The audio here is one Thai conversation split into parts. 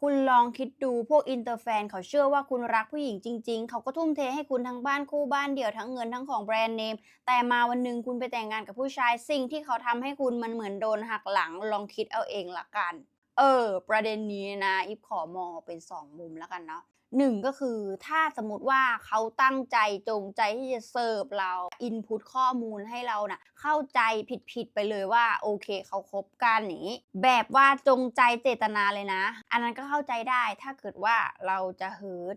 คุณลองคิดดูพวกอินเตอร์แฟนเขาเชื่อว่าคุณรักผู้หญิงจริง ๆ เขาก็ทุ่มเทให้คุณทั้งบ้านคู่บ้านเดี่ยวทั้งเงินทั้งของแบรนด์เนม แต่มาวันหนึ่งคุณไปแต่งงานกับผู้ชายสิ่งที่เขาทำให้คุณมันเหมือนโดนหักหลัง ลองคิดเอาเองละกัน เออ ประเด็นนี้นะ อิฟขอมองเป็นสองมุมแล้วกันเนาะ หนึ่งก็คือถ้าสมมติว่าเขาตั้งใจจงใจที่จะเสิร์ฟเราอินพุตข้อมูลให้เราน่ะเข้าใจผิดๆไปเลยว่าโอเคเขาคบกันอย่างนี้แบบว่าจงใจเจตนาเลยนะ อันนั้นก็เข้าใจได้ถ้าเกิดว่าเราจะเฮิร์ต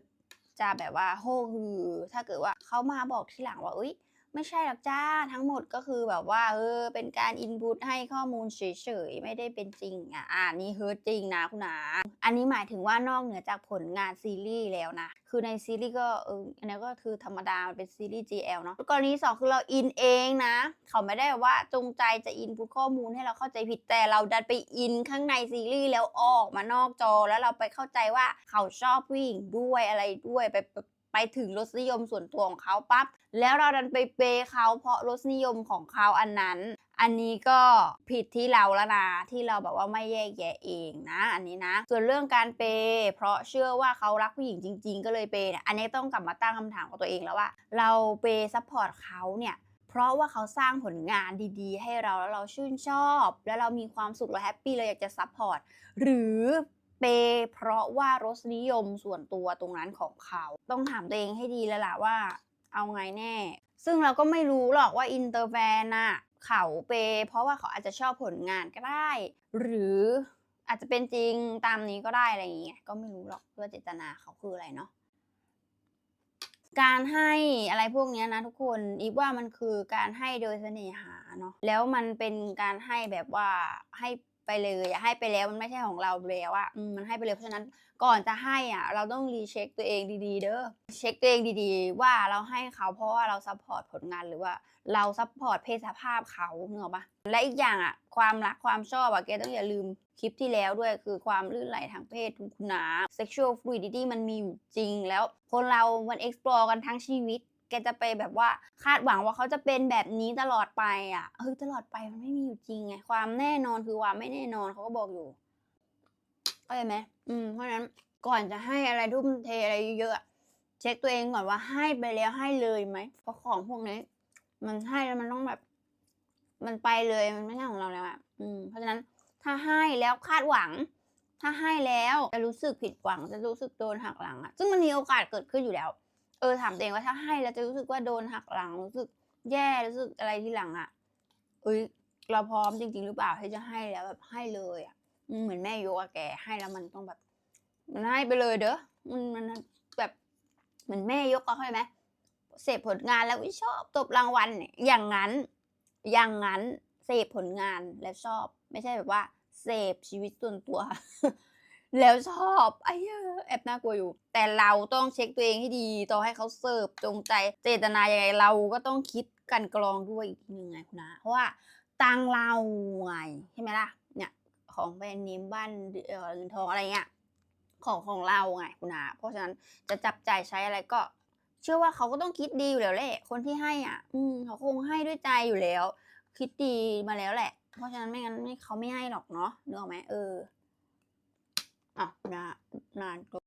จะแบบว่าโฮฮือ ถ้าเกิดว่าเขามาบอกทีหลังว่าอุ้ย ไม่ใช่หรอกจ้าทั้งหมดก็คือแบบว่าเออเป็นการอินพุตให้ข้อมูลเฉยๆ ไม่ได้เป็นจริงอะอ่านี่เฮิร์ตจริงนะคุณนาอันนี้หมายถึงว่านอกเหนือจากผลงานซีรีส์แล้วนะ คือในซีรีส์ก็เอออันนี้ก็คือธรรมดามันเป็นซีรีส์ GL เนาะกรณีสองคือเราอินเองนะ เขาไม่ได้ว่าจงใจจะอินพุตข้อมูลให้เราเข้าใจผิดแต่เราดันไปอินข้างในซีรีส์แล้วออกมานอกจอแล้วเราไปเข้าใจว่าเขาชอบผู้หญิงด้วยอะไรด้วยไป ไปถึงรสนิยมส่วนตัวของเขาปั๊บแล้วเราดันไปเปย์เขาเพราะรสนิยมของเขาอันนั้น อันนี้ก็ผิดที่เราแล้วนะที่เราแบบว่าไม่แยกแยะเองนะ อันนี้นะ ส่วนเรื่องการเปย์เพราะเชื่อว่าเขารักผู้หญิงจริง ๆ ก็เลยเปย์เนี่ยอันนี้ต้องกลับมาตั้งคำถามกับตัวเองแล้วว่า เราเปย์ซัพพอร์ตเขาเนี่ยเพราะว่าเขาสร้างผลงานดีๆ ให้เราแล้วเราชื่นชอบ แล้วเรามีความสุขเราแฮปปี้เราอยากจะซัพพอร์ตหรือ เปเพราะว่ารสนิยมส่วนตัวตรงนั้นของเขา ต้องถามตัวเองให้ดีแล้วล่ะว่า เอาไงแน่ ซึ่งเราก็ไม่รู้หรอกว่าอินเตอร์แฟนน่ะเขาเป เพราะว่าเขาอาจจะชอบผลงานก็ได้ หรืออาจจะเป็นจริงตามนี้ก็ได้อะไรอย่างเงี้ยก็ไม่รู้หรอกว่าเจตนาเขาคืออะไรเนาะการให้อะไรพวกนี้นะทุกคนอีฟว่ามันคือการให้โดยเสน่หาเนาะแล้วมันเป็นการให้แบบว่าให้ ไปเลยอะให้ไปแล้วมันไม่ใช่ของเราแล้วอะมันให้ไปเลยเพราะฉะนั้นก่อนจะให้อะเราต้องรีเช็คตัวเองดีๆ เด้อเช็คตัวเองดีๆ ว่าเราให้เขาเพราะว่าเราซัพพอร์ตผลงานหรือว่าเราซัพพอร์ตเพศสภาพเขาเนกอะปะและอีกอย่างอะความรักความชอบอะแกต้องอย่าลืมคลิปที่แล้วด้วยคือความลื่นไหลทางเพศคุณนา sexual fluidity มันมีอยู่จริงแล้วคนเรามัน explore กันทั้งชีวิต แกจะไปแบบว่าคาดหวังว่าเขาจะเป็นแบบนี้ตลอดไปอะเฮ้ยตลอดไปมันไม่มีอยู่จริงไงความแน่นอนคือความไม่แน่นอนเขาก็บอกอยู่เข้าใจไหมอืมเพราะฉะนั้นก่อนจะให้อะไรทุ่มเทอะไรเยอะๆเช็คตัวเองก่อนว่าให้ไปแล้วให้เลยไหมเพราะของพวกนี้มันให้แล้วมันต้องแบบ มันไปเลยมันไม่ใช่ของเราแล้วอะอืมเพราะฉะนั้นถ้าให้แล้วคาดหวัง ถ้าให้แล้วจะรู้สึกผิดหวัง จะรู้สึกโดนหักหลังอะ ซึ่งมันมีโอกาสเกิดขึ้นอยู่แล้ว เออถามตัวเองว่าถ้าให้แล้วจะรู้สึกว่าโดนหักหลังรู้สึกแย่รู้สึกอะไรทีหลังอะเอ้ยเราพร้อมจริง ๆ หรือเปล่าที่จะให้แล้วแบบให้เลยอะอืมเหมือนแม่โยกอะแกให้แล้วมันต้องแบบ มันให้ไปเลยเด้อมันมันแบบเหมือนแม่ยกก็เข้าใจไหมเสพผลงานแล้วชอบตบรางวัลเนี่ยอย่างนั้น อย่างนั้นเสพผลงานแล้วชอบ ไม่ใช่แบบว่าเสพชีวิตส่วนตัว แล้วชอบไอ้ยแอบน่ากลัวอยู่ แต่เราต้องเช็คตัวเองให้ดี ต่อให้เขาเสิร์ฟจงใจเจตนายังไงเราก็ต้องคิดกันกรองด้วยอีกทีหนึงไงคุณนะเพราะว่าตังเราไงใช่ไหมล่ะเนี่ยของแบรนด์เนมบ้านเออเงินทองอะไรเงี้ยของของเราไงคุณนะเพราะฉะนั้นจะจับจ่ายใช้อะไรก็ เชื่อว่าเขาก็ต้องคิดดีอยู่แล้วแหละคนที่ให้อะ อืมเขาคงให้ด้วยใจอยู่แล้ว คิดดีมาแล้วแหละ เพราะฉะนั้นไม่งั้นเขาไม่ให้หรอกเนาะนึกออกไหมเออ อะนานนานก็